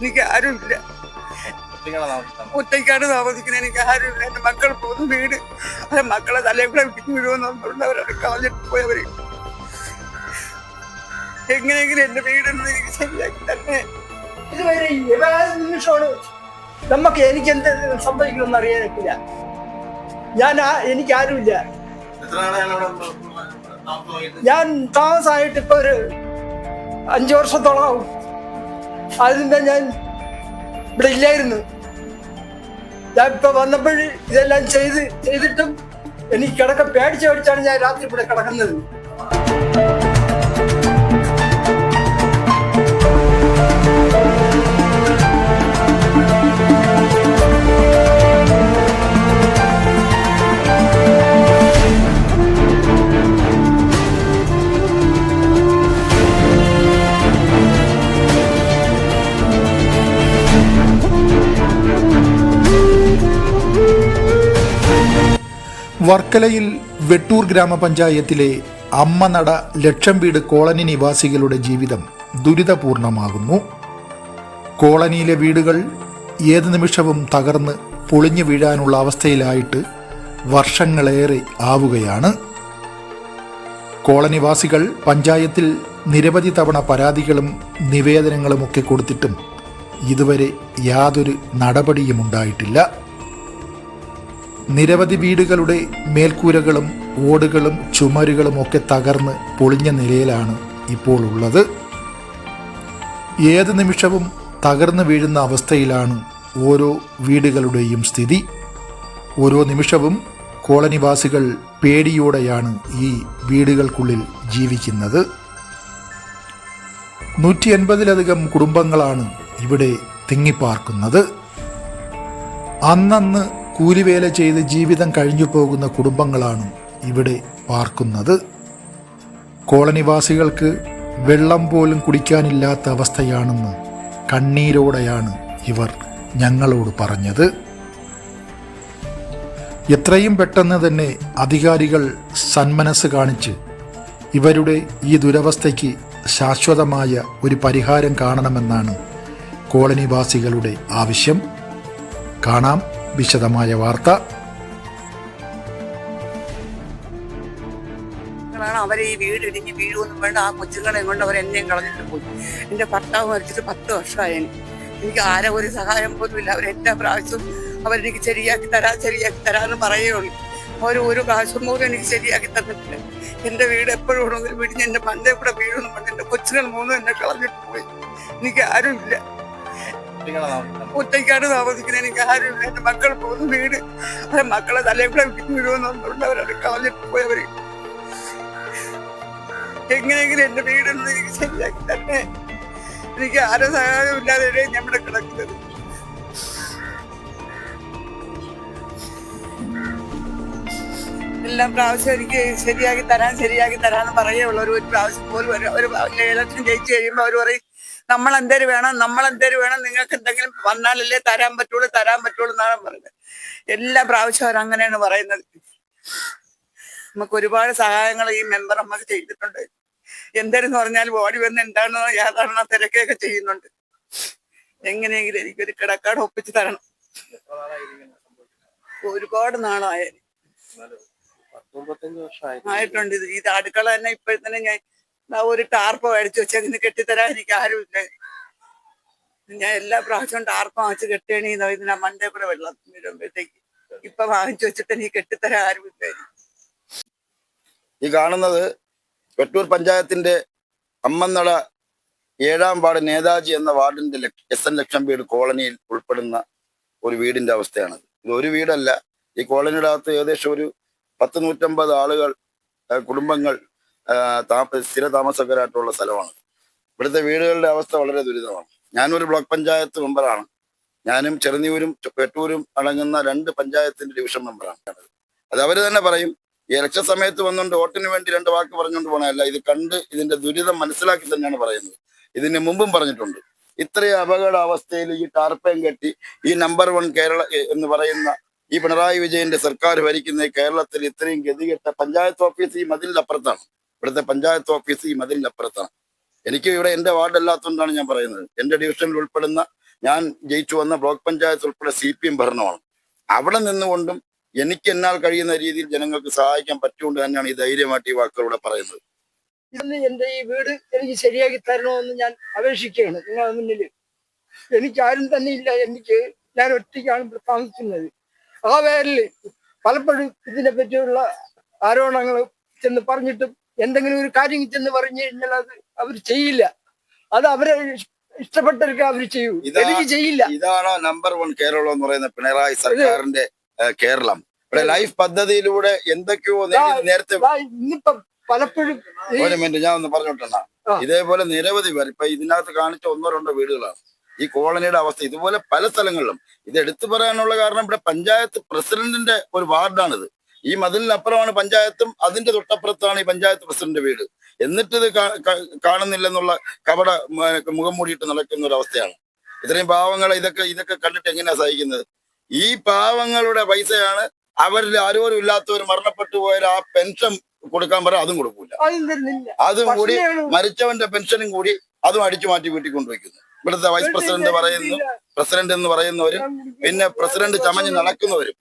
എനിക്ക് ആരുമില്ല. ഒറ്റയ്ക്കാണ് താമസിക്കുന്നത്. എനിക്ക് ആരുമില്ല. എന്റെ മക്കൾ പോകുന്ന വീട്. അത് മക്കളെ തലേ കൂടെ വിട്ടു വീഴുമെന്ന് അവരവിടെ കളഞ്ഞിട്ട് പോയവര്. എങ്ങനെയെങ്കിലും എന്റെ വീടൊന്നും എനിക്ക് ശരിയാക്കി തന്നെ ഇതുവരെ ഏതാ നിമിഷമാണ് നമുക്ക് എനിക്ക് എന്ത് സംഭവിക്കുമെന്ന് അറിയാനില്ല ഞാൻ ആ- എനിക്ക് ആരുമില്ല. ഞാൻ താമസമായിട്ട് ഇപ്പൊ ഒരു അഞ്ചു വർഷത്തോളം ആവും അതിന്റെ ഞാൻ ഇവിടെ ഇല്ലായിരുന്നു. ഞാൻ ഇപ്പൊ വന്നപ്പോൾ ഇതെല്ലാം ചെയ്ത് ചെയ്തിട്ടും എനിക്ക് കിടക്ക പേടിച്ച് പേടിച്ചാണ് ഞാൻ രാത്രി ഇവിടെ കിടക്കുന്നത്. വർക്കലയിൽ വെട്ടൂർ ഗ്രാമപഞ്ചായത്തിലെ അമ്മനട ലക്ഷം വീട് കോളനി നിവാസികളുടെ ജീവിതം ദുരിതപൂർണമാകുന്നു. കോളനിയിലെ വീടുകൾ ഏത് നിമിഷവും തകർന്ന് പൊളിഞ്ഞു വീഴാനുള്ള അവസ്ഥയിലായിട്ട് വർഷങ്ങളേറെ ആവുകയാണ്. കോളനിവാസികൾ പഞ്ചായത്തിൽ നിരവധി തവണ പരാതികളും നിവേദനങ്ങളുമൊക്കെ കൊടുത്തിട്ടും ഇതുവരെ യാതൊരു നടപടിയും ഉണ്ടായിട്ടില്ല നിരവധി വീടുകളുടെ മേൽക്കൂരകളും ഓടുകളും ചുമരുകളും ഒക്കെ തകർന്ന് പൊളിഞ്ഞ നിലയിലാണ് ഇപ്പോൾ ഉള്ളത്. ഏത് നിമിഷവും തകർന്നു വീഴുന്ന അവസ്ഥയിലാണ് ഓരോ വീടുകളുടെയും സ്ഥിതി. ഓരോ നിമിഷവും കോളനിവാസികൾ പേടിയോടെയാണ് ഈ വീടുകൾക്കുള്ളിൽ ജീവിക്കുന്നത്. നൂറ്റി എൺപതിലധികം കുടുംബങ്ങളാണ് ഇവിടെ തിങ്ങിപ്പാർക്കുന്നത്. അന്നന്ന് കൂലിവേല ചെയ്ത് ജീവിതം കഴിഞ്ഞു പോകുന്ന കുടുംബങ്ങളാണ് ഇവിടെ പാർക്കുന്നത്. കോളനിവാസികൾക്ക് വെള്ളം പോലും കുടിക്കാനില്ലാത്ത അവസ്ഥയാണെന്ന് കണ്ണീരോടെയാണ് ഇവർ ഞങ്ങളോട് പറഞ്ഞത്. എത്രയും പെട്ടെന്ന് തന്നെ അധികാരികൾ സന്മനസ് കാണിച്ച് ഇവരുടെ ഈ ദുരവസ്ഥയ്ക്ക് ശാശ്വതമായ ഒരു പരിഹാരം കാണണമെന്നാണ് കോളനിവാസികളുടെ ആവശ്യം. കാണാം. വിശദമായ വാർത്ത. അവരെ ഈ വീട് ഇടിഞ്ഞ് വീഴുമെന്നും വേണ്ട ആ കൊച്ചുങ്ങളെ കൊണ്ട് അവർ എന്നെയും കളഞ്ഞിട്ട് പോയി. എന്റെ ഭർത്താവ് മരിച്ചിട്ട് പത്ത് വർഷമായി എനിക്ക്. ആരും ആരെ ഒരു സഹായം പോലും ഇല്ല. അവർ എല്ലാ പ്രാവശ്യവും അവരെനിക്ക് ശരിയാക്കി തരാ ശരിയാക്കി തരാന്ന് പറയുള്ളൂ അവർ ഒരു പ്രാവശ്യം പോലും എനിക്ക് ശരിയാക്കി തന്നിട്ടില്ല. എന്റെ വീട് എപ്പോഴും ഉണ്ടെങ്കിൽ വീടിഞ്ഞ് എന്റെ പണ്ടേ കൂടെ വീഴുമെന്നും വേണ്ട എന്റെ കൊച്ചുങ്ങൾ മൂന്നും എന്നെ കളഞ്ഞിട്ട് പോയി. എനിക്ക് ആരുമില്ല. ഒറ്റയ്ക്കാണ് താമസിക്കുന്നത്. എനിക്ക് ആരുമില്ല എന്റെ മക്കൾ പോകുന്ന വീട് അവരെ മക്കളെ തലേ കൂടെ വിട്ടു വീഴുമെന്നുണ്ട് അവരവിടെ കളഞ്ഞിട്ട് പോയവര്. എങ്ങനെയെങ്കിലും എന്റെ വീടൊന്നും എനിക്ക് ശരിയാക്കി തന്നെ എനിക്ക് ആരെ സഹായം ഇല്ലാതെ ഞമ്മടെ കിടക്കുന്നത്. എല്ലാം പ്രാവശ്യം എനിക്ക് ശരിയാക്കി തരാൻ ശരിയാക്കി തരാന്ന് പറയുള്ളൂ ഒരു പ്രാവശ്യം പോലും ഒരു ഒരു ഇലക്ഷൻ ജയിച്ചു കഴിയുമ്പോൾ അവർ പറയും നമ്മൾ എന്തേലും വേണം? നമ്മൾ എന്തേലും വേണം? നിങ്ങൾക്ക് എന്തെങ്കിലും വന്നാലല്ലേ തരാൻ പറ്റുള്ളൂ തരാൻ പറ്റുള്ളൂ എന്നാണ് പറയുന്നത്. എല്ലാ പ്രാവശ്യവും അവർ അങ്ങനെയാണ് പറയുന്നത്. നമുക്ക് ഒരുപാട് സഹായങ്ങൾ ഈ മെമ്പർ നമുക്ക് ചെയ്തിട്ടുണ്ട്. എന്തെന്ന് പറഞ്ഞാൽ ഓടി വന്ന് എന്താണോ യാതാണോ തിരക്കൊക്കെ ചെയ്യുന്നുണ്ട്. എങ്ങനെയെങ്കിലും എനിക്കൊരു കിടക്കാട് ഒപ്പിച്ച് തരണം. ഒരുപാട് നാളായാലും ആയിട്ടുണ്ട്. ഇത് അടുക്കള തന്നെ ഇപ്പോഴത്തന്നെ ഞാൻ ഒരു ടാർപ്പ മേടിച്ചു വെച്ചതിന് കെട്ടിത്തരാൻ എനിക്ക് ആരുമില്ല. ഞാൻ എല്ലാ പ്രാവശ്യവും ടാർപ്പ വാങ്ങിച്ച് കെട്ടിയണി ഇതിനാ മണ്ടേ കൂടെ വെള്ളം വീഴുമ്പോഴത്തേക്ക് ഇപ്പൊ വാങ്ങിച്ചു വെച്ചിട്ട് എനിക്ക് കെട്ടിത്തരാൻ ആരുമില്ല. ഈ കാണുന്നത് വെട്ടൂർ പഞ്ചായത്തിന്റെ അമ്മന്നട ഏഴാം വാർഡ് നേതാജി എന്ന വാർഡിന്റെ എസ് എൻ ലക്ഷം വീട് കോളനിയിൽ ഉൾപ്പെടുന്ന ഒരു വീടിന്റെ അവസ്ഥയാണ്. ഇത് ഒരു വീടല്ല. ഈ കോളനിയുടെ അകത്ത് ഏകദേശം ഒരു പത്ത് നൂറ്റമ്പത് ആളുകൾ കുടുംബങ്ങൾ സ്ഥിര താമസക്കാരായിട്ടുള്ള സ്ഥലമാണ്. ഇവിടുത്തെ വീടുകളുടെ അവസ്ഥ വളരെ ദുരിതമാണ്. ഞാനൊരു ബ്ലോക്ക് പഞ്ചായത്ത് മെമ്പറാണ്. ഞാനും ചെറുന്നിയൂരും വെട്ടൂരും അടങ്ങുന്ന രണ്ട് പഞ്ചായത്തിന്റെ ഡിവിഷൻ മെമ്പറാണ് അത് അവർ തന്നെ പറയും ഈ ഇലക്ഷൻ സമയത്ത് വന്നുകൊണ്ട് വോട്ടിന് വേണ്ടി രണ്ട് വാക്ക് പറഞ്ഞുകൊണ്ട് പോകണമല്ല ഇത് കണ്ട് ഇതിന്റെ ദുരിതം മനസ്സിലാക്കി തന്നെയാണ് പറയുന്നത്. ഇതിന് മുമ്പും പറഞ്ഞിട്ടുണ്ട്. ഇത്രയും അപകടാവസ്ഥയിൽ ഈ ടാർപ്പയും കെട്ടി ഈ നമ്പർ വൺ കേരള എന്ന് പറയുന്ന ഈ പിണറായി വിജയന്റെ സർക്കാർ ഭരിക്കുന്ന കേരളത്തിൽ ഇത്രയും ഗതികെട്ട പഞ്ചായത്ത് ഓഫീസ് ഈ മതിലിന്റെ അപ്പുറത്താണ് ഇവിടുത്തെ പഞ്ചായത്ത് ഓഫീസ് ഈ മതിലിനപ്പുറത്താണ് എനിക്ക് ഇവിടെ എന്റെ വാർഡ് അല്ലാത്തതുകൊണ്ടാണ് ഞാൻ പറയുന്നത്. എന്റെ ഡിവിഷനിൽ ഉൾപ്പെടുന്ന ഞാൻ ജയിച്ചു വന്ന ബ്ലോക്ക് പഞ്ചായത്ത് ഉൾപ്പെടെ സി പി എം ഭരണമാണ്. അവിടെ നിന്നുകൊണ്ടും എനിക്ക് എന്നാൽ കഴിയുന്ന രീതിയിൽ ജനങ്ങൾക്ക് സഹായിക്കാൻ പറ്റുകൊണ്ട് തന്നെയാണ് ഈ ധൈര്യമായിട്ട് ഈ വാക്കുകളൂടെ പറയുന്നത്. ഇന്ന് എന്റെ ഈ വീട് എനിക്ക് ശരിയാക്കി തരണമെന്ന് ഞാൻ അപേക്ഷിക്കുകയാണ് നിങ്ങളുടെ മുന്നിൽ. എനിക്ക് ആരും തന്നെ ഇല്ല. എനിക്ക് ഞാൻ ഒറ്റയ്ക്കാണ് താമസിക്കുന്നത്. ആ പേരിൽ പലപ്പോഴും ഇതിനെ പറ്റിയുള്ള ആരോപണങ്ങൾ ചെന്ന് പറഞ്ഞിട്ടും എന്തെങ്കിലും ഒരു കാര്യം ചെന്ന് പറഞ്ഞു കഴിഞ്ഞാൽ അത് അവർ ചെയ്യില്ല. അത് അവരെ ഇഷ്- ഇഷ്ടപ്പെട്ടവർക്ക് അവർ ചെയ്യൂ. എനിക്ക് ചെയ്യില്ല. ഇതാണ് നമ്പർ വൺ കേരളം എന്ന് പറയുന്ന പിണറായി സർക്കാരിന്റെ കേരളം. ഇവിടെ ലൈഫ് പദ്ധതിയിലൂടെ എന്തൊക്കെയോ നേരത്തെ ഇന്നിപ്പം പലപ്പോഴും ഈ ഒരു മിനിറ്റ് ഞാൻ ഒന്ന് പറഞ്ഞോട്ടെണ്ണ. ഇതേപോലെ നിരവധി പേർ ഇപ്പൊ ഇതിനകത്ത് കാണിച്ച ഒന്നോ രണ്ടോ വീടുകളാണ്. ഈ കോളനിയുടെ അവസ്ഥ ഇതുപോലെ പല സ്ഥലങ്ങളിലും. ഇത് എടുത്തു പറയാനുള്ള കാരണം ഇവിടെ പഞ്ചായത്ത് പ്രസിഡന്റിന്റെ ഒരു വാർഡാണിത്. ഈ മതിലിനപ്പുറമാണ് പഞ്ചായത്തും അതിന്റെ തൊട്ടപ്പുറത്താണ് ഈ പഞ്ചായത്ത് പ്രസിഡന്റ് വീട്. എന്നിട്ട് ഇത് കാണുന്നില്ലെന്നുള്ള കപട മുഖം മൂടിയിട്ട് നടക്കുന്ന ഒരു അവസ്ഥയാണ്. ഇത്രയും പാവങ്ങളെ ഇതൊക്കെ ഇതൊക്കെ കണ്ടിട്ട് എങ്ങനെയാ സഹിക്കുന്നത്? ഈ പാവങ്ങളുടെ പൈസയാണ് അവരിൽ ആരോരും ഇല്ലാത്തവർ മരണപ്പെട്ടു പോയ ആ പെൻഷൻ കൊടുക്കാൻ പറ അതും കൊടുക്കൂല. അതും കൂടി മരിച്ചവന്റെ പെൻഷനും കൂടി അതും അടിച്ചു മാറ്റി വീട്ടിൽ കൊണ്ടുവയ്ക്കുന്നു ഇവിടുത്തെ വൈസ് പ്രസിഡന്റ് പറയുന്നു പ്രസിഡന്റ് എന്ന് പറയുന്നവരും പിന്നെ പ്രസിഡന്റ് ചമഞ്ഞ് നടക്കുന്നവരും.